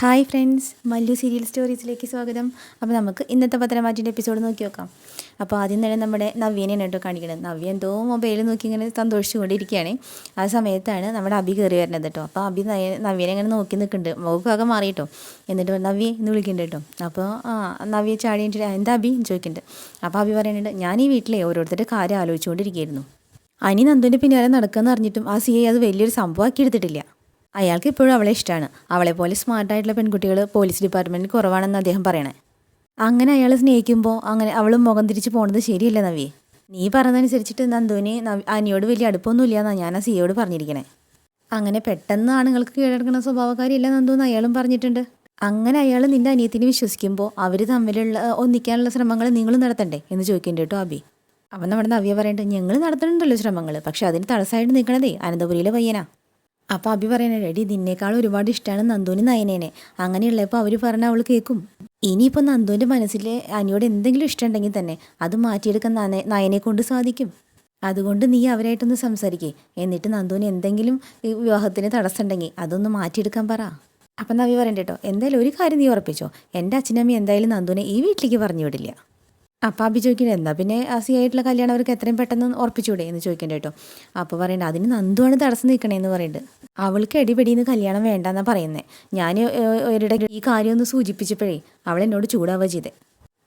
Hi friends Mallu serial സ്റ്റോറീസിലേക്ക് സ്വാഗതം. അപ്പോൾ നമുക്ക് ഇന്നത്തെ പത്രമാറ്റിന്റെ എപ്പിസോഡ് നോക്കി നോക്കാം. അപ്പോൾ ആദ്യം തന്നെ നമ്മുടെ നവ്യനെയാണ് കേട്ടോ കാണിക്കുന്നത്. നവ്യ എന്തോ മൊബൈൽ നോക്കി ഇങ്ങനെ സന്തോഷിച്ചുകൊണ്ടിരിക്കുകയാണ്. ആ സമയത്താണ് നമ്മുടെ അഭി കയറി വരുന്നത് കേട്ടോ. അപ്പോൾ നയ- നവ്യനെ ഇങ്ങനെ നോക്കി നിൽക്കുന്നുണ്ട്. മുഖമൊക്കെ മാറി കേട്ടോ എന്നിട്ട് നവ്യ എന്ന് വിളിക്കുന്നുണ്ട് കേട്ടോ. അപ്പോൾ ആ നവ്യ ചാടി കഴിഞ്ഞിട്ട് എന്താ എന്ന് ചോദിക്കുന്നുണ്ട്. അപ്പോൾ അഭി പറയുന്നുണ്ട് ഞാൻ ഈ വീട്ടിലെ ഓരോരുത്തരുടെ കാര്യം ആലോചിച്ചുകൊണ്ടിരിക്കുകയായിരുന്നു. അനി നന്ദുവിന്റെ പിന്നാലെ നടക്കാന്ന് അറിഞ്ഞിട്ടും ആ സി ഐ അത് വലിയൊരു സംഭവമാക്കി എടുത്തിട്ടില്ല. അയാൾക്ക് ഇപ്പോഴും അവളെ ഇഷ്ടമാണ് അവളെ പോലെ സ്മാർട്ടായിട്ടുള്ള പെൺകുട്ടികൾ പോലീസ് ഡിപ്പാർട്ട്മെന്റിൽ കുറവാണെന്ന് അദ്ദേഹം പറയണേ. അങ്ങനെ അയാൾ സ്നേഹിക്കുമ്പോൾ അങ്ങനെ അവളും മുഖം തിരിച്ച് പോണത് ശരിയല്ല നവി നീ പറഞ്ഞതനുസരിച്ചിട്ട് നന്ദുവിന് അനിയോട് വലിയ അടുപ്പമൊന്നുമില്ല എന്നാണ് ഞാൻ ആ സിയോട് പറഞ്ഞിരിക്കണേ. അങ്ങനെ പെട്ടെന്ന് ആണുങ്ങൾക്ക് കീഴടക്കുന്ന സ്വഭാവക്കാരിയല്ല നന്ദു എന്ന് അയാളും പറഞ്ഞിട്ടുണ്ട്. അങ്ങനെ അയാൾ നിന്റെ അനിയത്തിനെ വിശ്വസിക്കുമ്പോൾ അവർ തമ്മിലുള്ള ഒന്നിക്കാനുള്ള ശ്രമങ്ങൾ നിങ്ങൾ നടത്തണ്ടേ എന്ന് ചോദിക്കേണ്ടി കേട്ടോ അബി. അവൻ നമ്മുടെ നവ്യ പറയേണ്ടത് ഞങ്ങൾ നടത്തുന്നുണ്ടല്ലോ ശ്രമങ്ങൾ പക്ഷെ അതിന് തടസ്സമായിട്ട് നിൽക്കണതേ അനന്തപുരിയിലെ പയ്യനാ. അപ്പോൾ അഭി പറയണേ റെഡി നിന്നേക്കാൾ ഒരുപാട് ഇഷ്ടമാണ് നന്ദുവിന് നയനേനെ. അങ്ങനെയുള്ളപ്പോൾ അവർ പറഞ്ഞ അവൾ കേൾക്കും ഇനിയിപ്പോൾ നന്ദുവിന്റെ മനസ്സിൽ അനിയോട് എന്തെങ്കിലും ഇഷ്ടമുണ്ടെങ്കിൽ തന്നെ അത് മാറ്റിയെടുക്കാൻ നയനെ നയനെ കൊണ്ട് സാധിക്കും. അതുകൊണ്ട് നീ അവരായിട്ടൊന്ന് സംസാരിക്കേ. എന്നിട്ട് നന്ദുവിന് എന്തെങ്കിലും ഈ വിവാഹത്തിന് തടസ്സമുണ്ടെങ്കിൽ അതൊന്ന് മാറ്റിയെടുക്കാൻ പറ. അപ്പം നവി പറയണ്ട കേട്ടോ എന്തായാലും ഒരു കാര്യം നീ ഉറപ്പിച്ചോ. എന്റെ അച്ഛനമ്മ എന്തായാലും നന്ദുവിനെ ഈ വീട്ടിലേക്ക് പറഞ്ഞു വിടില്ല. അപ്പം അഭി ചോദിക്കണേ എന്നാൽ പിന്നെ സി ആയിട്ടുള്ള കല്യാണം അവർക്ക് എത്രയും പെട്ടെന്ന് ഉറപ്പിച്ചൂടെ എന്ന് ചോദിക്കണ്ട കേട്ടോ അപ്പോൾ പറയണ്ട അതിന് നന്ദുവാണ് തടസ്സം നിൽക്കണേന്ന് പറയുന്നുണ്ട് അവൾക്ക് എടിപിടിന്ന് കല്യാണം വേണ്ടെന്നാ പറയുന്നത് ഞാൻ ഒരിടെ ഈ കാര്യം ഒന്ന് സൂചിപ്പിച്ചപ്പോഴേ അവൾ എന്നോട് ചൂടാവുക ചെയ്തേ.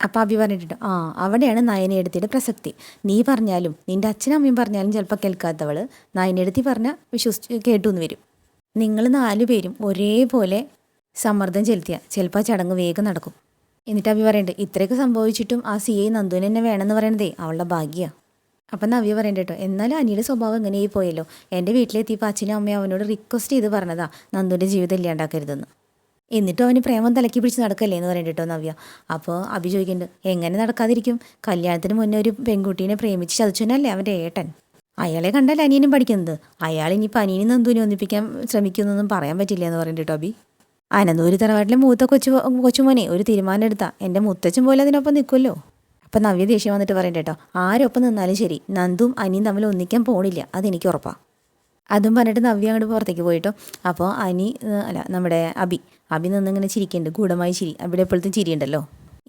അപ്പം അഭി പറഞ്ഞിട്ടുണ്ട് ആ അവിടെയാണ് നയനയെടുത്തിയുടെ പ്രസക്തി. നീ പറഞ്ഞാലും നിന്റെ അച്ഛനും അമ്മയും പറഞ്ഞാലും ചിലപ്പോൾ കേൾക്കാത്തവൾ നയനെടുത്തി പറഞ്ഞാൽ വിശ്വസിച്ച് കേട്ടു എന്ന് വരും. നിങ്ങൾ നാലു പേരും ഒരേപോലെ സമ്മർദ്ദം ചെലുത്തിയാൽ ചിലപ്പോൾ ചടങ്ങ് വേഗം നടക്കും. എന്നിട്ട് അഭി പറയുന്നുണ്ട് ഇത്രയൊക്കെ സംഭവിച്ചിട്ടും ആ സി ഐ നന്ദുവിന് തന്നെ വേണമെന്ന് പറയണതേ അവളുടെ ഭാഗ്യമാണ് അപ്പം നവ്യ പറയണ്ട കേട്ടോ എന്നാലും അനിയുടെ സ്വഭാവം എങ്ങനെയായി പോയല്ലോ. എന്റെ വീട്ടിലെത്തിയപ്പോൾ അച്ഛനും അമ്മയും അവനോട് റിക്വസ്റ്റ് ചെയ്ത് പറഞ്ഞതാ നന്ദുവിന്റെ ജീവിതം ഇല്ലാണ്ടാക്കരുതെന്ന്. എന്നിട്ടും അവന് പ്രേമം തലക്കി പിടിച്ച് നടക്കല്ലേ എന്ന് പറയണ്ട കേട്ടോ നവ്യ. അപ്പോൾ അഭി ചോദിക്കുന്നുണ്ട് എങ്ങനെ നടക്കാതിരിക്കും? കല്യാണത്തിന് മുന്നേ ഒരു പെൺകുട്ടീനെ പ്രേമിച്ച് ചതിച്ചനല്ലേ അവന്റെ ഏട്ടൻ? അയാളെ കണ്ടാൽ അനിയനും പഠിക്കുന്നത്? അയാൾ ഇനിയിപ്പോൾ അനിയനും നന്ദുവിനെ ഒന്നിപ്പിക്കാൻ ശ്രമിക്കുന്നൊന്നും പറയാൻ പറ്റില്ല എന്ന് പറയണ്ട കേട്ടോ അഭി. അനന്തൂരി തറവാട്ടിലെ മൂത്ത കൊച്ചു കൊച്ചുമോനെ ഒരു തീരുമാനം എടുത്താ. എന്റെ മുത്തച്ഛൻ പോലെ അതിനൊപ്പം നിൽക്കുമല്ലോ. അപ്പം നവ്യ ദേഷ്യം വന്നിട്ട് പറയണ്ട കേട്ടോ. ആരൊപ്പം നിന്നാലും ശരി നന്ദും അനിയും തമ്മിൽ ഒന്നിക്കാൻ പോണില്ല അതെനിക്ക് ഉറപ്പാണ് അതും പറഞ്ഞിട്ട് നവ്യ അങ്ങോട്ട് പുറത്തേക്ക് പോയിട്ടോ അപ്പോൾ അനി അല്ല നമ്മുടെ അബി അബി നിന്നിങ്ങനെ ചിരിക്കുന്നുണ്ട് ഗൂഢമായി ചിരി അവിടെ എപ്പോഴത്തും ചിരിയുണ്ടല്ലോ.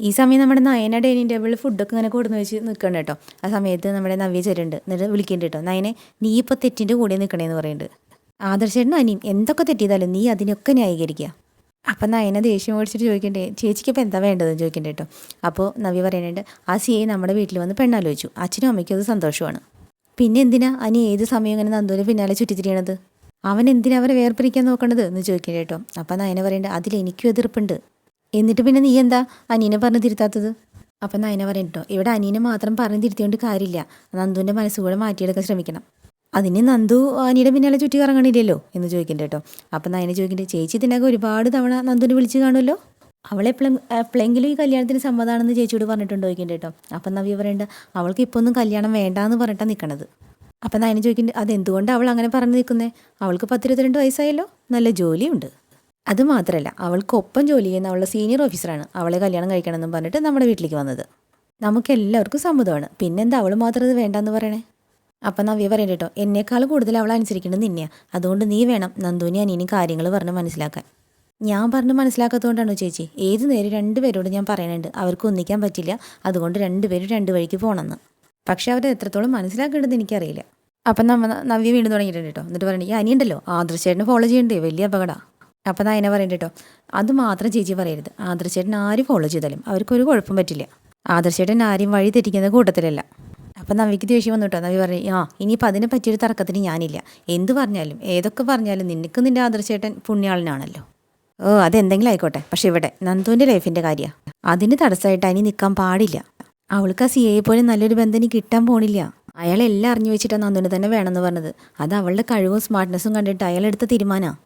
ഈ സമയം നമ്മുടെ നയന ഡൈനിങ് ടേബിളിൽ ഫുഡൊക്കെ ഇങ്ങനെ കൊടുന്ന് വെച്ച് നിൽക്കണം കേട്ടോ. ആ സമയത്ത് നമ്മുടെ നവ്യ ചേരുണ്ട് എന്നിട്ട് വിളിക്കേണ്ടി കേട്ടോ. നയനെ നീ ഇപ്പോൾ തെറ്റിന്റെ കൂടെ നിൽക്കണേന്ന് പറയുന്നുണ്ട് ആദർശേട്ടനും അനിയും എന്തൊക്കെ തെറ്റിയതാലും നീ അതിനൊക്കെ ന്യായീകരിക്കുക അപ്പം നയന ദേഷ്യം ഓടിച്ചിട്ട് ചോദിക്കണ്ടേ? ചേച്ചിക്ക് ഇപ്പം എന്താ വേണ്ടതെന്ന് ചോദിക്കണ്ടേ കേട്ടോ അപ്പോൾ നവി പറയുന്നുണ്ട് ആ സി ഐ നമ്മുടെ വീട്ടിൽ വന്ന് പെണ്ണാലോചിച്ചു. അച്ഛനും അമ്മയ്ക്കും അത് സന്തോഷമാണ്. പിന്നെ എന്തിനാ അനി ഏത് സമയം ഇങ്ങനെ നന്ദൂരെ പിന്നാലെ ചുറ്റിത്തിരിയണത്? അവൻ എന്തിനാ അവരെ വേർപിരിക്കാൻ നോക്കണത്? എന്ന് ചോദിക്കണ്ടേ കേട്ടോ അപ്പം നയന പറയുന്നുണ്ട് അതിൽ എനിക്കും എതിർപ്പുണ്ട്. എന്നിട്ട് പിന്നെ നീ എന്താ അനീനെ പറഞ്ഞ് തിരുത്താത്തത്? അപ്പം നയന പറയും കേട്ടോ ഇവിടെ അനീനെ മാത്രം പറഞ്ഞ് തിരുത്തിയോണ്ട് കാര്യമില്ല. നന്ദുവിന്റെ മനസ്സുകൂടെ മാറ്റിയെടുക്കാൻ ശ്രമിക്കണം. അതിന് നന്ദു അനിയുടെ പിന്നാലെ ചുറ്റി കറങ്ങണില്ലല്ലോ എന്ന് ചോദിക്കണ്ട കേട്ടോ. അപ്പം നയന ചോദിക്കണ്ടേ ചേച്ചി ഇതിനകം ഒരുപാട് തവണ നന്ദുവിനെ വിളിച്ച് കാണുമല്ലോ? അവളെപ്പോഴും എപ്പോഴെങ്കിലും ഈ കല്യാണത്തിന് സമ്മതമാണെന്ന് ചേച്ചിയോട് പറഞ്ഞിട്ടുണ്ടോ ചോദിക്കണ്ട കേട്ടോ. അപ്പം നവ്യ പറയണ്ട അവൾക്ക് ഇപ്പോൾ ഒന്നും കല്യാണം വേണ്ടാന്ന് പറഞ്ഞിട്ടാണ് നിൽക്കണത് അപ്പം നയനെ ചോദിക്കണ്ടേ അതെന്തുകൊണ്ട് അവൾ അങ്ങനെ പറഞ്ഞു നിൽക്കുന്നത് അവൾക്ക് പത്തിരുപത്തിരണ്ട് വയസ്സായല്ലോ നല്ല ജോലിയുണ്ട്. അത് മാത്രമല്ല അവൾക്കൊപ്പം ജോലി ചെയ്യുന്ന അവളുടെ സീനിയർ ഓഫീസറാണ് അവളെ കല്യാണം കഴിക്കണമെന്നും പറഞ്ഞിട്ട് നമ്മുടെ വീട്ടിലേക്ക് വന്നത്. നമുക്കെല്ലാവർക്കും സമ്മതമാണ്. പിന്നെന്താ അവൾ മാത്രം അത് വേണ്ടെന്ന് പറയണേ? അപ്പം നവ്യ പറയണ്ട കേട്ടോ എന്നെക്കാൾ കൂടുതൽ അവൾ അനുസരിക്കേണ്ടത് നിന്നെയാണ് അതുകൊണ്ട് നീ വേണം നന്ദുവിനെ അനിയനും കാര്യങ്ങൾ പറഞ്ഞ് മനസ്സിലാക്കാൻ. ഞാൻ പറഞ്ഞ് മനസ്സിലാക്കാത്തതുകൊണ്ടാണോ ചേച്ചി? ഏത് നേരം രണ്ടുപേരോട് ഞാൻ പറയുന്നുണ്ട് അവർക്ക് ഒന്നിക്കാൻ പറ്റില്ല. അതുകൊണ്ട് രണ്ടുപേരും രണ്ട് വഴിക്ക് പോകണമെന്ന് പക്ഷെ അവരെ എത്രത്തോളം മനസ്സിലാക്കേണ്ടത് എനിക്കറിയില്ല. അപ്പം നമ്മ നവ്യ വീണ്ടും തുടങ്ങിയിട്ടുണ്ട് കേട്ടോ എന്നിട്ട് പറഞ്ഞു ഈ അനിയുണ്ടല്ലോ? ആദർശേട്ടനെ ഫോളോ ചെയ്യണ്ടേ? വലിയ അപകട. അപ്പം നയന പറയണ്ട കേട്ടോ അത് മാത്രം ചേച്ചി പറയരുത്. ആദർശേട്ടൻ ആരും ഫോളോ ചെയ്താലും അവർക്കൊരു കുഴപ്പം പറ്റില്ല. ആദർശേട്ടൻ ആരെയും വഴി തെറ്റിക്കുന്ന കൂട്ടത്തിലല്ല. അപ്പം നവിക്ക് ദേഷ്യം വന്നു കേട്ടോ. നവി പറഞ്ഞു ആ ഇനിയിപ്പോൾ അതിനെ പറ്റിയൊരു തർക്കത്തിന് ഞാനില്ല. എന്ത് പറഞ്ഞാലും ഏതൊക്കെ പറഞ്ഞാലും നിനക്ക് നിന്റെ ആദർശേട്ടൻ പുണ്യാളനാണല്ലോ. ഓ അതെന്തെങ്കിലും ആയിക്കോട്ടെ. പക്ഷെ ഇവിടെ നന്ദുവിന്റെ ലൈഫിന്റെ കാര്യമാണ് അതിന് തടസ്സമായിട്ട് അനി നിൽക്കാൻ പാടില്ല. അവൾക്ക് ആ സി എ പോലെ നല്ലൊരു ബന്ധം കിട്ടാൻ പോണില്ല. അയാൾ എല്ലാം അറിഞ്ഞു വെച്ചിട്ടാണ് നന്ദുവിന് തന്നെ വേണമെന്ന് പറഞ്ഞത്. അത് അവളുടെ കഴിവും സ്മാർട്ട്നെസ്സും കണ്ടിട്ട് അയാൾ എടുത്ത തീരുമാനമാണ്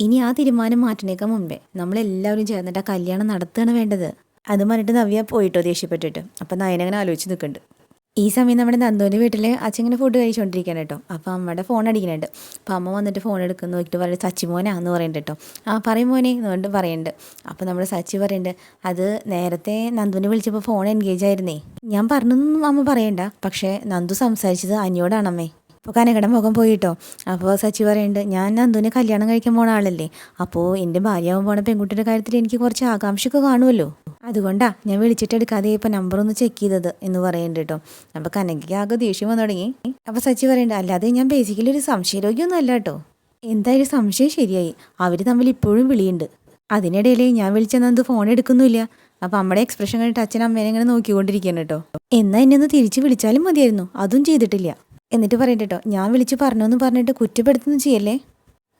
ഇനി ആ തീരുമാനം മാറ്റണേക്കാൾ മുമ്പേ നമ്മളെല്ലാവരും ചേർന്നിട്ട് ആ കല്യാണം നടത്തുകയാണ് വേണ്ടത്. അത് പറഞ്ഞിട്ട് നവ്യ പോയിട്ടോ ദേഷ്യപ്പെട്ടിട്ട്. അപ്പം നയനങ്ങനെ ആലോചിച്ച് നിൽക്കുന്നുണ്ട്. ഈ സമയം നമ്മുടെ നന്ദുവിന്റെ വീട്ടിൽ അച്ഛൻ ഇങ്ങനെ ഫുഡ് കഴിച്ചുകൊണ്ടിരിക്കുകയാണ് കേട്ടോ. അപ്പോൾ അമ്മയുടെ ഫോൺ അടിക്കുന്നുണ്ട്. അപ്പോൾ അമ്മ വന്നിട്ട് ഫോൺ എടുക്കുന്നു. നോക്കിയിട്ട് പറയുന്നത് സച്ചി മോനാന്ന് പറയുന്നുണ്ട് കേട്ടോ. ആ പറയും മോനെ എന്നുകൊണ്ട് പറയുന്നുണ്ട് അപ്പോൾ നമ്മുടെ സച്ചി പറയുന്നുണ്ട് അത് നേരത്തെ നന്ദുവിനെ വിളിച്ചപ്പോൾ ഫോൺ എൻഗേജ് ആയിരുന്നേ. ഞാൻ പറഞ്ഞൊന്നും അമ്മ പറയണ്ട. പക്ഷേ നന്ദു സംസാരിച്ചത് അനിയോടാണമ്മേ. അപ്പോൾ കനകടം മുഖം പോയിട്ടോ അപ്പോൾ സച്ചി പറയുന്നുണ്ട് ഞാൻ നന്ദുവിനെ കല്യാണം കഴിക്കാൻ പോണ ആളല്ലേ. അപ്പോൾ എന്റെ ഭാര്യയാവാൻ പോണ പെൺകുട്ടിയുടെ കാര്യത്തിൽ എനിക്ക് കുറച്ച് ആകാംക്ഷയൊക്കെ കാണുമല്ലോ. അതുകൊണ്ടാ ഞാൻ വിളിച്ചിട്ട് എടുക്കാതെ ഇപ്പോൾ നമ്പർ ഒന്ന് ചെക്ക് ചെയ്തത് എന്ന് പറയുന്നുണ്ട് കേട്ടോ അപ്പോൾ കനകയ്ക്ക് ആകെ ദേഷ്യം വന്നു തുടങ്ങി. അപ്പോൾ സച്ചി പറയണ്ട അല്ലാതെ ഞാൻ ബേസിക്കലി ഒരു സംശയരോഗ്യമൊന്നും അല്ല കേട്ടോ എന്തായാലും സംശയം? ശരിയായി. അവർ തമ്മിൽ ഇപ്പോഴും വിളിയുണ്ട്. അതിനിടയിൽ ഞാൻ വിളിച്ചെന്നത് ഫോൺ എടുക്കുന്നില്ല. അപ്പോൾ അമ്മയുടെ എക്സ്പ്രഷൻ കണ്ടിട്ട് അച്ഛൻ അമ്മേനെ ഇങ്ങനെ നോക്കിക്കൊണ്ടിരിക്കുകയാണ് കേട്ടോ എന്നാൽ എന്നെ ഒന്ന് തിരിച്ച് വിളിച്ചാലും മതിയായിരുന്നു. അതും ചെയ്തിട്ടില്ല. എന്നിട്ട് പറയട്ടെ ഞാൻ വിളിച്ച് പറഞ്ഞോന്ന് പറഞ്ഞിട്ട് കുറ്റപ്പെടുത്തുന്നു ചെയ്യല്ലേ?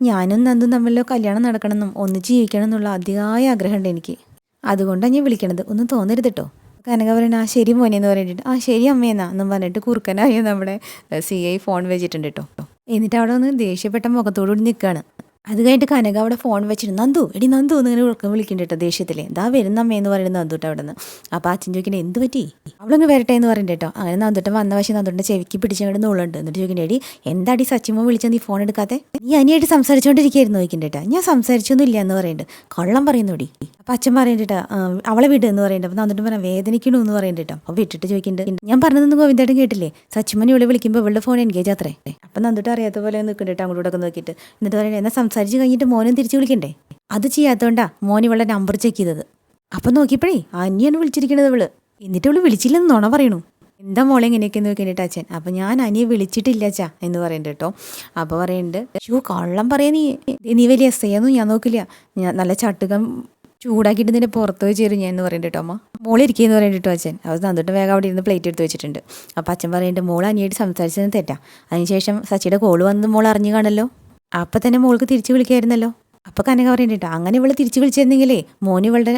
ഞാനും നന്ദും തമ്മിലോ കല്യാണം നടക്കണമെന്നും ഒന്ന് ജീവിക്കണം എന്നുള്ള അതിയായ ആഗ്രഹമുണ്ട് എനിക്ക്. അതുകൊണ്ടാണ് ഞാൻ വിളിക്കണത്. ഒന്നും തോന്നരുത് കേട്ടോ കനക ആ ശരി മോനെ എന്ന് പറഞ്ഞിട്ട്. ആ ശരി അമ്മയെന്നാ എന്നും. പറഞ്ഞിട്ട് കുറുക്കനായി നമ്മുടെ സി ഐ ഫോൺ വെച്ചിട്ടുണ്ട് കേട്ടോ എന്നിട്ട് അവിടെ ഒന്ന് ദേഷ്യപ്പെട്ട മുഖത്തോടുകൂടി നിൽക്കുകയാണ് അത് കഴിഞ്ഞിട്ട് കനക അവിടെ ഫോൺ വെച്ചിട്ട് നന്ദു എടി നന്ദു എന്ന് ഇങ്ങനെ ഉറക്കം വിളിക്കുന്നുണ്ട് കേട്ടോ ദേഷ്യത്തിലെ. ദാ വരുന്ന അമ്മ എന്ന് പറയുന്നത് നന്ദുട്ട് അവിടെ നിന്ന് അപ്പോൾ അച്ഛൻ ചോദിക്കണേ എന്ത് പറ്റി? അവളങ്ങ് വരട്ടെ എന്ന് പറയുന്നത് കേട്ടോ. അങ്ങനെ നന്ദുട്ടൻ വന്ന പക്ഷേ നന്ദുട്ടിന്റെ ചെവിക്ക് പിടിച്ചങ്ങോട്ട് നോളുണ്ട് എന്നിട്ട് ചോദിക്കണേ എടി എന്താടി സച്ചിമ്മ വിളിച്ചാൽ നീ ഫോൺ എടുക്കാതെ നീ അനിയായിട്ട് സംസാരിച്ചുകൊണ്ടിരിക്കുകയായിരുന്നു ചോദിക്കണ്ടേട്ടാ ഞാൻ സംസാരിച്ചൊന്നും ഇല്ല എന്ന് പറയുന്നുണ്ട് കള്ളം പറയുന്നോടി അപ്പം അച്ഛൻ പറയുന്നുണ്ട് അവളെ വിട് എന്ന് പറയുന്നത് അപ്പം നന്ദുട്ടൻ പറയാം വേദനിക്കണു എന്ന് പറയുന്നത് കേട്ടോ. അപ്പോൾ വിട്ടിട്ട് ചോദിക്കുന്നുണ്ട് ഞാൻ പറഞ്ഞതെന്ന് ഗോവിന്ദേട്ടൻ കേട്ടില്ലേ? സച്ചിമ്മനെ ഇവിടെ വിളിക്കുമ്പോൾ ഇവളുടെ ഫോൺ എൻഗേജ് അത്രേ അപ്പം നന്ദുട്ട് അറിയാത്ത പോലെ നിൽക്കുന്നുണ്ട് അങ്ങോട്ടൊക്കെ നോക്കിയിട്ട്. എന്നിട്ട് പറയുന്നത് എന്നാൽ സംസാരിച്ച് കഴിഞ്ഞിട്ട് മോനും തിരിച്ചു വിളിക്കണ്ടേ? അത് ചെയ്യാത്തോണ്ടാ മോൻ ഇവളുടെ നമ്പർ ചെക്ക് ചെയ്തത്. അപ്പം നോക്കിയപ്പോഴേ അനിയാണ് വിളിച്ചിരിക്കണത് ഇവൾ. എന്നിട്ട് ഇവൾ വിളിച്ചില്ലെന്ന് നോണ പറയണു. എന്താ മോളെ ഇങ്ങനെയൊക്കെ എന്ന് നോക്കിയിട്ട് അച്ഛൻ. അപ്പം ഞാൻ അനിയെ വിളിച്ചിട്ടില്ല അച്ഛാ എന്ന് പറയുന്നുണ്ട് കേട്ടോ. അപ്പോൾ പറയുന്നുണ്ട് ഷൂ കള്ളം പറയാ നീ. നീ വലിയ എസ് ഒന്നും ഞാൻ നോക്കില്ല. ഞാൻ നല്ല ചട്ടുകം ചൂടാക്കിയിട്ട് നിന്റെ പുറത്ത് വെച്ച് ഞാൻ എന്ന് പറയുന്നുണ്ട് കേട്ടോ അമ്മ. മോളിരിക്കുകയെന്ന് പറയുന്നുണ്ട് കേട്ടോ അച്ഛൻ. അവർ തന്നിട്ട് വേഗം അവിടെ ഇരുന്ന് പ്ലേറ്റ് എടുത്ത് വെച്ചിട്ടുണ്ട്. അപ്പോൾ അച്ഛൻ പറയുന്നുണ്ട് മോൾ അനിയായിട്ട് സംസാരിച്ചത് തെറ്റാ. അതിനുശേഷം സച്ചിയുടെ കോൾ വന്ന് മോൾ അറിഞ്ഞു കാണല്ലോ. അപ്പം തന്നെ മോൾക്ക് തിരിച്ചു വിളിക്കായിരുന്നല്ലോ. അപ്പോൾ കനക പറയുന്നുണ്ട് അങ്ങനെ ഇവൾ തിരിച്ചു വിളിച്ചിരുന്നെങ്കിലേ മോന് ഇവളുടെ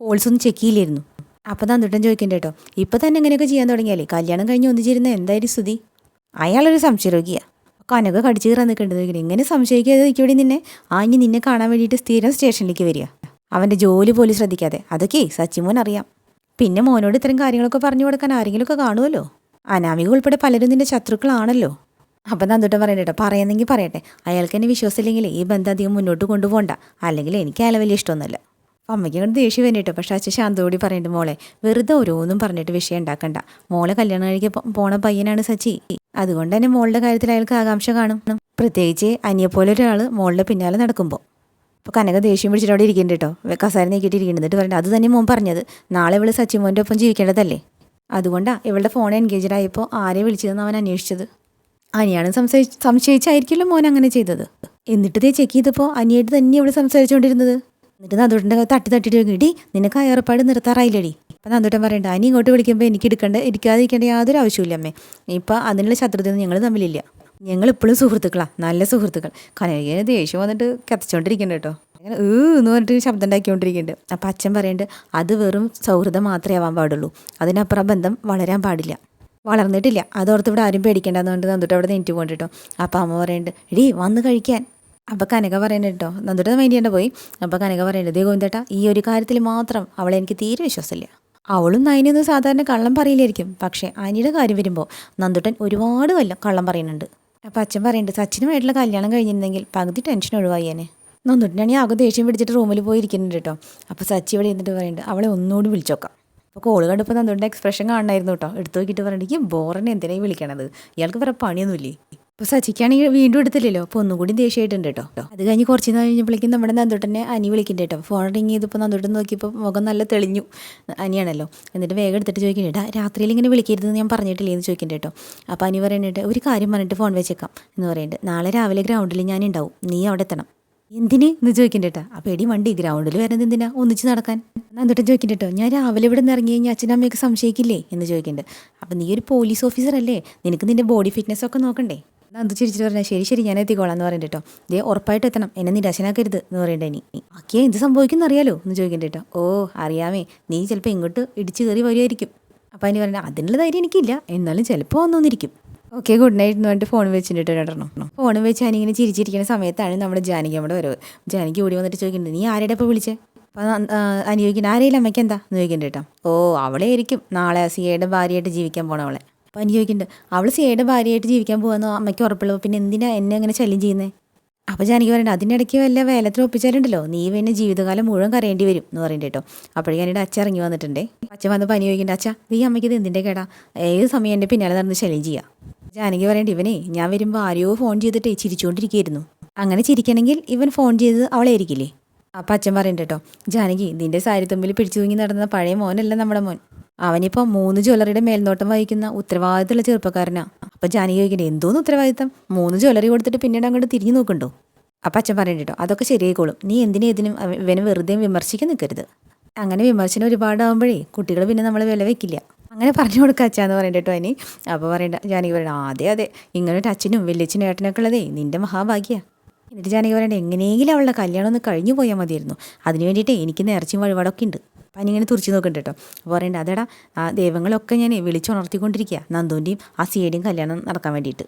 കോൾസ് ഒന്നും ചെക്ക് ചെയ്യില്ലായിരുന്നു. അപ്പം തന്നിട്ടും ചോദിക്കണ്ട കേട്ടോ ഇപ്പം തന്നെ ഇങ്ങനെയൊക്കെ ചെയ്യാൻ തുടങ്ങിയാലേ കല്യാണം കഴിഞ്ഞ് ഒന്നിച്ചിരുന്ന എന്തായാലും സ്തുതി അയാളൊരു സംശയരോഗിയാ. കനക കടിച്ചു കയറാൻ നിൽക്കേണ്ടത് ചോദിക്കണേ ഇങ്ങനെ സംശയിക്കാതെ നിൽക്കവിടെ നിന്നെ? ആ ഇനി നിന്നെ കാണാൻ വേണ്ടിയിട്ട് സ്ഥിരം സ്റ്റേഷനിലേക്ക് വരിക. അവന്റെ ജോലി പോലും ശ്രദ്ധിക്കാതെ. അതൊക്കെ സച്ചിമോൻ അറിയാം. പിന്നെ മോനോട് ഇത്തരം കാര്യങ്ങളൊക്കെ പറഞ്ഞു കൊടുക്കാൻ ആരെങ്കിലുമൊക്കെ കാണുമല്ലോ. അനാമിക ഉൾപ്പെടെ പലരും നിന്റെ ശത്രുക്കളാണല്ലോ. അപ്പം നന്ദുട്ടൻ പറയണ്ട കേട്ടോ പറയുന്നെങ്കിൽ പറയട്ടെ. അയാൾക്ക് എന്നെ വിശ്വാസമില്ലെങ്കിൽ ഈ ബന്ധം അധികം മുന്നോട്ട് കൊണ്ടുപോകണ്ട അല്ലെങ്കിൽ എനിക്ക് അയാളെ വലിയ ഇഷ്ടമൊന്നുമില്ല. അമ്മയ്ക്ക് കൊണ്ട് ദേഷ്യം വേണ്ടിട്ടോ പക്ഷെ അച്ഛൻ ശാന്തോടി പറയുന്നുണ്ട് മോളെ വെറുതെ ഓരോന്നും പറഞ്ഞിട്ട് വിഷയം ഉണ്ടാക്കണ്ട. മോളെ കല്യാണം കഴിക്കാൻ പോണ പയ്യനാണ് സച്ചി. അതുകൊണ്ട് തന്നെ മോളുടെ കാര്യത്തിൽ അയാൾക്ക് ആകാംക്ഷ കാണും. പ്രത്യേകിച്ച് അനിയെപ്പോലെ ഒരാൾ മോളുടെ പിന്നാലെ നടക്കുമ്പോൾ അപ്പോൾ കനക ദേഷ്യം പിടിച്ചിട്ട് അവിടെ ഇരിക്കേണ്ട കേട്ടോ കസാര നീക്കിയിട്ട് ഇരിക്കുന്നുണ്ട്. എന്നിട്ട് പറയുന്നത് അത് തന്നെ മോൻ പറഞ്ഞത്. നാളെ ഇവൾ സച്ചിമോന്റെ ഒപ്പം ജീവിക്കേണ്ടതല്ലേ? അതുകൊണ്ടാണ് ഇവളുടെ ഫോൺ എൻഗേജഡ് ആയപ്പോൾ ആരെ വിളിച്ചതെന്ന് അവൻ അന്വേഷിച്ചത്. അനിയാണ് സംശയിച്ച് സംശയിച്ചായിരിക്കുമല്ലോ മോൻ അങ്ങനെ ചെയ്തത്. എന്നിട്ട് ദേ ചെക്ക് ചെയ്തപ്പോൾ അനിയായിട്ട് തന്നെ ഇവിടെ സംസാരിച്ചുകൊണ്ടിരുന്നത് എന്നിട്ട് നന്ദൂട്ടന്റെ തട്ടി ചോദിക്കും, ഇടി നിനക്ക് ആ ഏർപ്പാട് നിർത്താറായില്ലടി. അപ്പം നന്ദുട്ടൻ പറയണ്ട അനി ഇങ്ങോട്ട് വിളിക്കുമ്പോൾ എനിക്ക് എടുക്കേണ്ട ഇരിക്കാതിരിക്കേണ്ട യാതൊരു ആവശ്യമില്ല അമ്മേ. ഇപ്പം അതിനുള്ള ശത്രുതയൊന്നും ഞങ്ങൾ തമ്മിലില്ല. ഞങ്ങൾ ഇപ്പോഴും സുഹൃത്തുക്കളാണ് നല്ല സുഹൃത്തുക്കൾ. കനകന് ദേഷ്യം വന്നിട്ട് കത്തിച്ചോണ്ടിരിക്കുന്നുണ്ട് കേട്ടോ. അങ്ങനെ ഏ എന്ന് പറഞ്ഞിട്ട് ശബ്ദം ഉണ്ടാക്കിക്കൊണ്ടിരിക്കുന്നുണ്ട് അപ്പം അച്ഛൻ പറയുന്നുണ്ട് അത് വെറും സൗഹൃദം മാത്രമേ ആവാൻ പാടുള്ളൂ. അതിനപ്പുറം ബന്ധം വളരാൻ പാടില്ല. വളർന്നിട്ടില്ല. അതോർത്ത് ഇവിടെ ആരും പേടിക്കേണ്ടെന്ന് പറഞ്ഞിട്ട് നന്ദുട്ട് അവിടെ നെറ്റ് പോകണ്ട പോകണ്ടിട്ടോ അപ്പം അമ്മ പറയുന്നുണ്ട് എടീ വന്ന് കഴിക്കാൻ. അപ്പോൾ കനക പറയുന്നത് കേട്ടോ നന്ദുട്ട് പോയി. അപ്പോൾ കനക പറയുന്നുണ്ട് ദേ ഗോവിന്ദേട്ടാ ഈ ഒരു കാര്യത്തിൽ മാത്രം അവളെ എനിക്ക് തീരെ വിശ്വാസമില്ല. അവളും നയനൊന്നും സാധാരണ കള്ളം പറയില്ലായിരിക്കും. പക്ഷേ അനിയുടെ കാര്യം വരുമ്പോൾ നന്ദുട്ടൻ ഒരുപാട് വല്ല കള്ളം പറയുന്നുണ്ട് അപ്പോൾ അച്ഛൻ പറയുന്നുണ്ട് സച്ചിനുമായിട്ടുള്ള കല്യാണം കഴിഞ്ഞിരുന്നെങ്കിൽ പകുതി ടെൻഷൻ ഒഴിവായേനെ നന്ദുട്ടനാണെങ്കിൽ ആകെ ദേഷ്യം പിടിച്ചിട്ട് റൂമിൽ പോയി ഇരിക്കുന്നുണ്ട് കേട്ടോ അപ്പോൾ സച്ചി ഇവിടെ ഇരുന്നിട്ട് പറയുന്നുണ്ട് അവളെ ഒന്നുകൂടി വിളിച്ചോക്കാം. അപ്പോൾ കോൾ കണ്ടപ്പോൾ നന്ദുവിന്റെ എക്സ്പ്രഷൻ കാണണമായിരുന്നു കേട്ടോ എടുത്തു നോക്കിയിട്ട് പറഞ്ഞിട്ട് ബോറിനെ എന്തിനായി വിളിക്കണത്? ഇയാൾക്ക് വേറെ പണിയൊന്നുമില്ലേ? ഇപ്പോൾ സച്ചിക്കാണെങ്കിൽ വീണ്ടും എടുത്തില്ലല്ലോ. അപ്പോൾ ഒന്നും കൂടി ദേഷ്യമായിട്ടുണ്ട് കേട്ടോ അത് കഴിഞ്ഞ് കുറച്ച് നാൾ കഴിഞ്ഞപ്പോഴേക്കും നമ്മുടെ നന്ദുട്ടനെ അനി വിളിക്കുന്നുണ്ട് കേട്ടോ ഫോൺ റിങ് ചെയ്തപ്പോൾ നന്ദുട്ടൻ നോക്കിയപ്പോൾ മുഖം നല്ല തെളിഞ്ഞു. അനിയാണല്ലോ. എന്നിട്ട് വേഗം എടുത്തിട്ട് ചോദിക്കുന്നുണ്ട് "ഡാ, രാത്രിയിൽ ഇങ്ങനെ വിളിക്കരുതെന്ന് ഞാൻ പറഞ്ഞിട്ടില്ലേ? എന്ന് ചോദിക്കുന്നുണ്ട് കേട്ടോ അപ്പോൾ അനി പറയുന്നുണ്ട് ഒരു കാര്യം പറഞ്ഞിട്ട് ഫോൺ വെച്ചേക്കാം. എന്ന് പറയുന്നുണ്ട് നാളെ രാവിലെ ഗ്രൗണ്ടിൽ ഞാൻ ഉണ്ടാവും നീ അവിടെ എത്തണം. എന്തിന് എന്ന് ചോദിക്കണ്ട അപ്പൊ അപ്പോൾ എടി വണ്ടി ഗ്രൗണ്ടിൽ വരുന്നത് എന്തിനാ? ഒന്നിച്ച് നടക്കാൻ. നന്ദുട്ടൻ ചോദിക്കണ്ട കേട്ടോ ഞാൻ രാവിലെ ഇവിടെ നിന്ന് ഇറങ്ങി കഴിഞ്ഞാൽ അച്ഛനും അമ്മയൊക്കെ സംശയിക്കില്ലേ എന്ന് ചോദിക്കുന്നുണ്ട് അപ്പം നീ ഒരു പോലീസ് ഓഫീസർ അല്ലേ? നിനക്ക് നിന്റെ ബോഡി ഫിറ്റ്നസ് ഒക്കെ നോക്കണ്ടേ? നന്ദു ചിരിച്ചിട്ട് പറഞ്ഞാൽ ശരി ശരി ഞാൻ എത്തിക്കോളാം എന്ന് പറയുന്നുണ്ട് കേട്ടോ ദേ ഉറപ്പായിട്ട് എത്തണം. എന്നെ നിരാശനാക്കരുത് എന്ന് പറയണ്ട ഇനി ആക്കിയാ എന്ത് സംഭവിക്കുന്ന അറിയാലോ എന്ന് ചോദിക്കണ്ട കേട്ടോ ഓ അറിയാമേ. നീ ചിലപ്പോൾ ഇങ്ങോട്ട് ഇടിച്ചു കയറി വരുമായിരിക്കും അപ്പം അതിന് പറഞ്ഞാൽ അതിനുള്ള ധൈര്യം എനിക്കില്ല. എന്നാലും ചിലപ്പോൾ വന്നൊന്നിരിക്കും. ഓക്കെ ഗുഡ് നൈറ്റ് എന്ന് പറഞ്ഞിട്ട് ഫോൺ വെച്ചിട്ട് ഇടണം ഫോൺ വെച്ച് ഞാനിങ്ങനെ ചിരിച്ചിരിക്കുന്ന സമയത്താണ് നമ്മുടെ ജാനകി നമ്മുടെ വരവ്. ജാനകി ഓടി വന്നിട്ട് ചോദിക്കുന്നുണ്ട് നീ ആരുടെ ഇപ്പോൾ വിളിച്ചേ? അപ്പം അനുയോഗിക്കുന്നത് ആരെയും അമ്മയ്ക്ക് എന്താ? എന്ന് ചോദിക്കുന്നുണ്ട് കേട്ടോ. ഓ അവളെ ആയിരിക്കും. നാളെ സിയയുടെ ഭാര്യയായിട്ട് ജീവിക്കാൻ പോണവളെ അപ്പം അനുയോഗിക്കുന്നുണ്ട് അവൾ സിയയുടെ ഭാര്യയായിട്ട് ജീവിക്കാൻ പോകുന്ന അമ്മയ്ക്ക് ഉറപ്പുള്ളൂ പിന്നെ എന്തിനാ എന്നെ അങ്ങനെ ശല്യം ചെയ്യുന്നത് അപ്പോൾ ജാനകി പറയണ്ട അതിന്റെ ഇടയ്ക്ക് വല്ല വേലത്തിൽ ഒപ്പിച്ചാലുണ്ടല്ലോ നീ പിന്നെ ജീവിതകാലം മുഴുവൻ കരയേണ്ടി വരും എന്ന് പറയണ്ട കേട്ടോ. അപ്പോഴേക്കും എന്റെ അച്ഛൻ ഇറങ്ങി വന്നിട്ടുണ്ടേ. അച്ഛൻ വന്ന് പനി അച്ഛാ നീ അമ്മയ്ക്ക് ഇത് എന്തിന്റെ കേടാ? ഏത് സമയം എന്റെ പിന്നാലെ നടന്ന് ശല്യം ചെയ്യുക ജാനകി പറയേണ്ട ഇവനെ ഞാൻ വരുമ്പോൾ ആരെയോ ഫോൺ ചെയ്തിട്ട് ചിരിച്ചുകൊണ്ടിരിക്കുകയായിരുന്നു അങ്ങനെ ചിരിക്കണമെങ്കിൽ ഇവൻ ഫോൺ ചെയ്തത് അവളെ ആയിരിക്കില്ലേ? അപ്പം അച്ഛൻ പറയണ്ട കേട്ടോ ജാനകി നിന്റെ സാരി തുമ്പിൽ പിടിച്ചു തൂങ്ങി നടന്ന പഴയ മോനല്ല നമ്മുടെ മോൻ. അവനിപ്പോൾ മൂന്ന് ജ്വല്ലറിയുടെ മേൽനോട്ടം വഹിക്കുന്ന ഉത്തരവാദിത്തമുള്ള ചെറുപ്പക്കാരനാ. അപ്പം ജാനകി ചോദിക്കണ്ടേ എന്തോന്ന് ഉത്തരവാദിത്തം? മൂന്ന് ജ്വല്ലറി കൊടുത്തിട്ട് പിന്നീട് അങ്ങോട്ട് തിരിഞ്ഞു നോക്കണ്ടോ അപ്പം അച്ഛൻ പറയണ്ട കേട്ടോ അതൊക്കെ ശരിയായിക്കോളും. നീ എന്തിനും ഇതിനും ഇവനെ വെറുതെ വിമർശിക്കാൻ നിൽക്കരുത് അങ്ങനെ വിമർശനം ഒരുപാടാകുമ്പോഴേ കുട്ടികൾ പിന്നെ നമ്മൾ വില വെക്കില്ല. അങ്ങനെ പറഞ്ഞു കൊടുക്കുക അച്ഛാന്ന് പറയണ്ട കേട്ടോ അതിന് അപ്പോൾ പറയണ്ട ജാനകി പറയണ്ട അതെ അതെ ഇങ്ങനെ ഒരു അച്ഛനും വലിയച്ഛനും ഏട്ടനൊക്കെ ഉള്ളതേ നിന്റെ മഹാഭാഗ്യ. എന്നിട്ട് ജാനകി പറയണ്ട എങ്ങനെയെങ്കിലും അവളുടെ കല്യാണം ഒന്ന് കഴിഞ്ഞു പോയാൽ മതിയായിരുന്നു. അതിന് വേണ്ടിയിട്ട് എനിക്ക് നേർച്ചയും വഴിപാടൊക്കെ ഉണ്ട്. അപ്പം ഇങ്ങനെ തുറച്ച് നോക്കണ്ട കേട്ടോ. അപ്പോൾ പറയണ്ട അതെടാ ആ ദൈവങ്ങളൊക്കെ ഞാൻ വിളിച്ചുണർത്തിക്കൊണ്ടിരിക്കുക നന്ദുവിന്റെയും ആ സിയുടെയും കല്യാണം നടക്കാൻ വേണ്ടിയിട്ട്.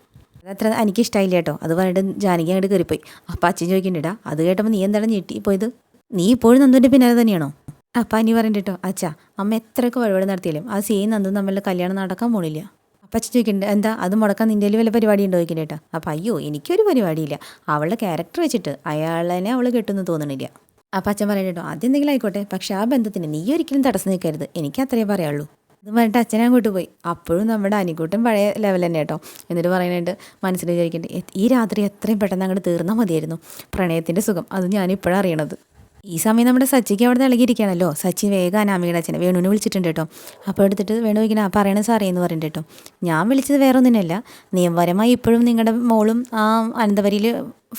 അതത്ര എനിക്ക് ഇഷ്ടമായില്ല കേട്ടോ. അത് പറഞ്ഞിട്ട് ജാനകി അങ്ങോട്ട് കയറിപ്പോയി അപ്പം അച്ഛൻ ചോദിക്കണ്ടേടാ അത് കേട്ടപ്പോൾ നീ എന്താണ് ഞെട്ടിപ്പോയത്? നീ ഇപ്പോഴും നന്ദുവിന്റെ പിന്നാലെ തന്നെയാണോ? അപ്പം അനി പറയണ്ട കേട്ടോ അച്ഛാ അമ്മ എത്രയൊക്കെ വഴിപാട് നടത്തിയാലും ആ സീൻ നന്ദും തമ്മിലുള്ള കല്യാണം നടക്കാൻ പോണില്ല. അപ്പം അച്ഛൻ എന്താ അത് മുടക്കാൻ നിന്റെ വല്ല പരിപാടി ഉണ്ടോ ചോദിക്കണ്ട കേട്ടോ അപ്പം അയ്യോ എനിക്കൊരു പരിപാടിയില്ല. അവളുടെ ക്യാരക്ടർ വെച്ചിട്ട് അയാളെ അവൾ കെട്ടുമെന്ന് തോന്നണില്ല. അപ്പം അച്ഛൻ കേട്ടോ അതെന്തെങ്കിലും ആയിക്കോട്ടെ പക്ഷെ ആ ബന്ധത്തിന് നീ ഒരിക്കലും തടസ്സം നിൽക്കരുത്. എനിക്ക് അത്രയേ പറയുള്ളൂ ഇത് പറഞ്ഞിട്ട് അച്ഛനെ അങ്ങോട്ട് പോയി. അപ്പോഴും നമ്മുടെ അനിക്കൂട്ടും പഴയ ലെവൽ തന്നെ കേട്ടോ എന്നിട്ട് പറയുന്നുണ്ട് മനസ്സിൽ വിചാരിക്കേണ്ടത് ഈ രാത്രി എത്രയും പെട്ടെന്ന് അങ്ങോട്ട് തീർന്നാൽ മതിയായിരുന്നു. പ്രണയത്തിന്റെ സുഖം അത് ഞാനിപ്പോഴാണ് അറിയണത്. ഈ സമയം നമ്മുടെ സച്ചിക്ക് അവിടെ ഇളകിയിരിക്കുകയാണല്ലോ. സച്ചി വേഗം അനാമികയുടെ അച്ഛനെ വേണുവിനെ വിളിച്ചിട്ടുണ്ട് കേട്ടോ. അപ്പോൾ എടുത്തിട്ട് വേണു ഇങ്ങനെ പറയണ സാറേ എന്ന് പറയുന്നുണ്ട് കേട്ടോ. ഞാൻ വിളിച്ചത് വേറെ ഒന്നിനല്ല നിയമപരമായി ഇപ്പോഴും നിങ്ങളുടെ മോളും ആ അനന്തപുരിയിൽ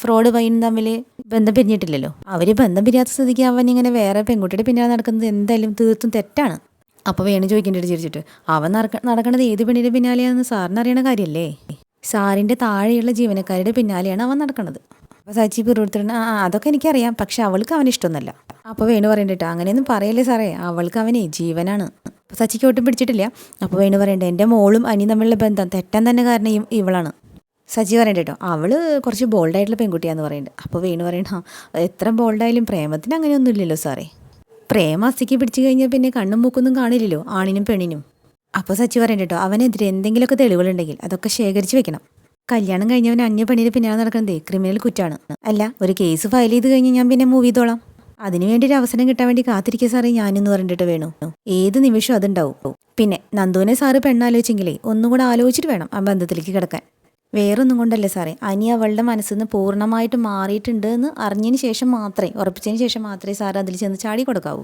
ഫ്രോഡ് പയ്യനും തമ്മിൽ ബന്ധം പിരിഞ്ഞിട്ടില്ലല്ലോ. അവർ ബന്ധം പിരിയാത്ത സ്ഥിതിക്ക് അവൻ ഇങ്ങനെ വേറെ പെൺകുട്ടിയുടെ പിന്നാലെ നടക്കുന്നത് എന്തായാലും തീർത്തും തെറ്റാണ്. അപ്പോൾ വേണു ചോദിക്കേണ്ടത് ചിരിച്ചിട്ട്. അവൻ നടക്ക നടക്കണത് ഏത് പെണ്ണിന്റെ പിന്നാലെയാണെന്ന് സാറിന് അറിയണ കാര്യമല്ലേ സാറിന്റെ താഴെയുള്ള ജീവനക്കാരുടെ പിന്നാലെയാണ് അവൻ നടക്കുന്നത് അപ്പോൾ സച്ചി പിറുവിടുത്തിട്ട് ആ അതൊക്കെ എനിക്കറിയാം. പക്ഷെ അവൾക്ക് അവൻ ഇഷ്ടമൊന്നുമല്ല. അപ്പോൾ വേണു പറയണ്ടിട്ട് അങ്ങനെയൊന്നും പറയല്ലേ സാറേ. അവൾക്ക് അവനെ ജീവനാണ്. അപ്പോൾ സച്ചിക്ക് ഒട്ടും പിടിച്ചിട്ടില്ല. അപ്പോൾ വേണു പറയണ്ടേ എന്റെ മോളും അനി തമ്മിലുള്ള ബന്ധം തെറ്റാൻ തന്നെ കാരണം ഇവളാണ്. സജി പറയണ്ട കേട്ടോ അവൾ കുറച്ച് ബോൾഡായിട്ടുള്ള പെൺകുട്ടിയാന്ന് പറയുന്നുണ്ട് അപ്പോൾ വേണു പറയണ "ആ, എത്ര ബോൾഡായാലും പ്രേമത്തിന് അങ്ങനെയൊന്നും ഇല്ലല്ലോ സാറേ. പ്രേമ അസ്ഥിക്ക് പിടിച്ചു കഴിഞ്ഞാൽ പിന്നെ കണ്ണും മൂക്കൊന്നും കാണില്ലല്ലോ ആണിനും പെണ്ണിനും. അപ്പോൾ സച്ചി പറയണ്ട കേട്ടോ അവനെതിരെ എന്തെങ്കിലുമൊക്കെ തെളിവുകളുണ്ടെങ്കിൽ അതൊക്കെ ശേഖരിച്ചു വെക്കണം. കല്യാണം കഴിഞ്ഞവൻ അന്യ പണിയിൽ പിന്നാലെ നടക്കുന്നതേ ക്രിമിനൽ കുറ്റാണ്. അല്ല ഒരു കേസ് ഫയൽ ചെയ്ത് കഴിഞ്ഞ് ഞാൻ പിന്നെ മൂവ് ചെയ്തോളാം. അതിനു വേണ്ടി ഒരു അവസരം കിട്ടാൻ വേണ്ടി കാത്തിരിക്കുക സാറേ ഞാനെന്ന് പറഞ്ഞിട്ട് വേണു. ഏത് നിമിഷം അതുണ്ടാവും. പിന്നെ നന്ദുവിനെ സാറ് പെണ്ണാലോചിച്ചെങ്കിലേ ഒന്നും കൂടെ ആലോചിച്ചിട്ട് വേണം ആ ബന്ധത്തിലേക്ക് കിടക്കാൻ. വേറൊന്നും കൊണ്ടല്ലേ സാറേ അനി അവളുടെ മനസ്സിൽ നിന്ന് പൂർണമായിട്ട് മാറിയിട്ടുണ്ട് എന്ന് അറിഞ്ഞതിന് ശേഷം മാത്രമേ ഉറപ്പിച്ചതിന് ശേഷം മാത്രമേ സാർ അതിൽ ചെന്ന് ചാടി കൊടുക്കാവൂ.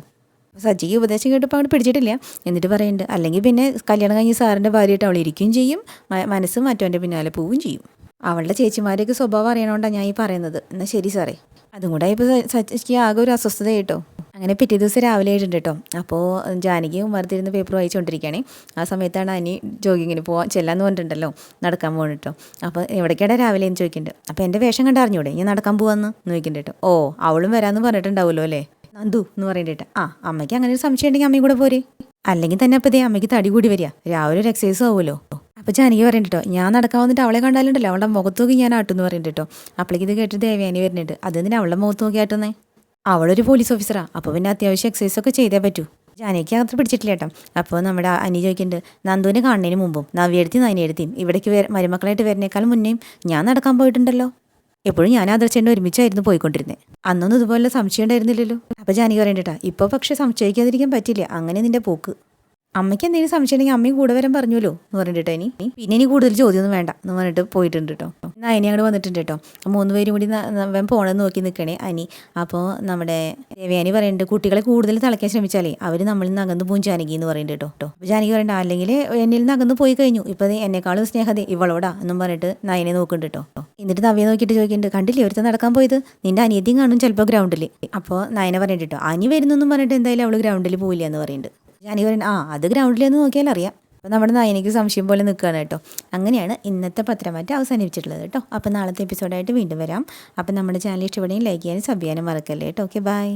സജ്ജിക്ക് ഉപദേശം കേട്ടപ്പോൾ അങ്ങോട്ട് പിടിച്ചിട്ടില്ല. എന്നിട്ട് പറയുന്നുണ്ട് അല്ലെങ്കിൽ പിന്നെ കല്യാണം കഴിഞ്ഞ് സാറിന്റെ ഭാര്യയായിട്ട് അവൾ ഇരിക്കുകയും ചെയ്യും. മനസ്സും മറ്റവന്റെ പിന്നാലെ പോവുകയും ചെയ്യും. അവളുടെ ചേച്ചിമാരെയൊക്കെ സ്വഭാവം അറിയണോണ്ടാണ് ഞാൻ ഈ പറയുന്നത്. എന്നാൽ ശരി സാറേ. അതും കൂടെ ഇപ്പോൾ സച്ചിക്ക് ആകെ ഒരു അസ്വസ്ഥത കേട്ടോ അങ്ങനെ പിറ്റേ ദിവസം രാവിലെ ആയിട്ടുണ്ട് കേട്ടോ അപ്പോൾ ജാനകി ഉമ്മർത്തിരുന്ന് പേപ്പർ വായിച്ചുകൊണ്ടിരിക്കുകയാണേ ആ സമയത്താണ് അനി ജോഗിങ്ങിന് പോകാൻ ചെല്ലാന്ന് പറഞ്ഞിട്ടുണ്ടല്ലോ നടക്കാൻ പോകണം കേട്ടോ അപ്പോൾ എവിടേക്കാണ് രാവിലെ എന്ന് ചോദിക്കുന്നുണ്ട് അപ്പോൾ എന്റെ വേഷം കണ്ട് അറിഞ്ഞൂടെ ഞാൻ നടക്കാൻ പോകാമെന്ന് നോക്കിയിട്ടുണ്ട് കേട്ടോ ഓ അവളും വരാമെന്ന് പറഞ്ഞിട്ടുണ്ടാവുമല്ലോ അല്ലേ? നന്ദു എന്ന് പറയണ്ടേട്ട ആ അമ്മയ്ക്ക് അങ്ങനെ ഒരു സംശയം ഉണ്ടെങ്കിൽ അമ്മയും കൂടെ പോരെ. അല്ലെങ്കിൽ തന്നെ അപ്പോൾ ഇതേ അമ്മയ്ക്ക് തടി കൂടി വരിക. രാവിലെ ഒരു എക്സസൈസ് ആവുമല്ലോ. അപ്പോൾ ജാനകി പറയണ്ട ഞാൻ നടക്കാൻ വന്നിട്ട് അവളെ കണ്ടാലുണ്ടല്ലോ അവളുടെ മുഖത്ത് നോക്കി ഞാൻ ആട്ടുമെന്ന് പറയണ്ടോ അപ്പോഴേക്ക് ഇത് കേട്ട് ദേവയാനി വരുന്നുണ്ട്. അതെന്തിനാ അവളുടെ മുഖത്ത് നോക്കി ആട്ടുന്നേ? അവളൊരു പോലീസ് ഓഫീസറാ അപ്പോൾ പിന്നെ അത്യാവശ്യം എക്സസൈസ് ഒക്കെ ചെയ്തേ പറ്റൂ. ജാനകിക്ക് അത്ര പിടിച്ചിട്ടില്ല കേട്ടോ അപ്പോൾ നമ്മുടെ അനി ചോദിക്കുന്നുണ്ട് നന്ദുവിനെ കാണുന്നതിന് മുമ്പും നവ്യെടുത്തി നനിയെടുത്തിയും ഇവിടേക്ക് വേ മരുമക്കളായിട്ട് വരുന്നേക്കാൾ മുന്നേയും ഞാൻ നടക്കാൻ പോയിട്ടുണ്ടല്ലോ. എപ്പോഴും ഞാൻ ആദർശേന്റെ ഒരുമിച്ചായിരുന്നു പോയിക്കൊണ്ടിരുന്നത് അന്നൊന്നും ഇതുപോലെ സംശയം ഉണ്ടായിരുന്നില്ലല്ലോ. അപ്പോൾ ജാനകി പറയണ്ടേട്ടാ ഇപ്പോൾ പക്ഷെ സംശയിക്കാതിരിക്കാൻ പറ്റില്ല. അങ്ങനെ നിന്റെ പോക്ക്. അമ്മയ്ക്ക് എന്തെങ്കിലും സംശയം ഉണ്ടെങ്കിൽ അമ്മയും കൂടെ വരാൻ പറഞ്ഞല്ലോ എന്ന് പറഞ്ഞിട്ട് ഇനി. പിന്നെ ഇനി കൂടുതൽ ചോദ്യമൊന്നും വേണ്ട എന്ന് പറഞ്ഞിട്ട് പോയിട്ടുണ്ട് കേട്ടോ. എന്നാൽ അനി അങ്ങോട്ട് വന്നിട്ടുണ്ട് കേട്ടോ. മൂന്ന് പേരും കൂടി അവൻ പോണെന്ന് നോക്കി നിൽക്കണേ അനി. അപ്പോൾ നമ്മുടെ ദേവയാനി പറയുന്നുണ്ട് കുട്ടികളെ കൂടുതൽ തിളയ്ക്കാൻ ശ്രമിച്ചാലേ അവർ നമ്മളിൽ നിന്ന് അകന്ന് പോകും ജാനകി എന്ന് പറയുന്നുണ്ട് കേട്ടോ. അപ്പോൾ ജാനകി പറയണ്ട അല്ലെങ്കിൽ എന്നിൽ നിന്ന് അകന്ന് പോയി കഴിഞ്ഞു. ഇപ്പോൾ എന്നെക്കാളും സ്നേഹത ഇവളോടാ എന്നും പറഞ്ഞിട്ട് നയനെ നോക്കുന്നുണ്ട് കേട്ടോ. എന്നിട്ട് നവ്യെ നോക്കിയിട്ട് ചോദിക്കുന്നുണ്ട് കണ്ടില്ലേ ഒരുത്തൻ നടക്കാൻ പോയത്? നിന്റെ അനിയത്തിയും കാണും ചിലപ്പോൾ ഗ്രൗണ്ടിൽ അപ്പോൾ നയനെ പറഞ്ഞിട്ട് കേട്ടോ അനി വരുന്നെന്നും പറഞ്ഞിട്ട് എന്തായാലും അവൾ ഗ്രൗണ്ടിൽ പോയില്ല എന്ന് പറയുന്നുണ്ട് ജാനി പറയുന്നത് ആ അത് ഗ്രൗണ്ടിലെന്ന് നോക്കിയാൽ അറിയാം. അപ്പോൾ നമ്മുടെ നയനയ്ക്ക് സംശയം പോലെ നിൽക്കുകയാണ് കേട്ടോ. അങ്ങനെയാണ് ഇന്നത്തെ പത്രമാറ്റം അവസാനിപ്പിച്ചിട്ടുള്ളത് കേട്ടോ. അപ്പോൾ നാളത്തെ എപ്പിസോഡായിട്ട് വീണ്ടും വരാം. അപ്പോൾ നമ്മുടെ ചാനൽ ഇഷ്ടപ്പെടുകയും ലൈക്ക് ചെയ്യാനും സബ് ചെയ്യാനും മറക്കല്ലേ കേട്ടോ. Okay bye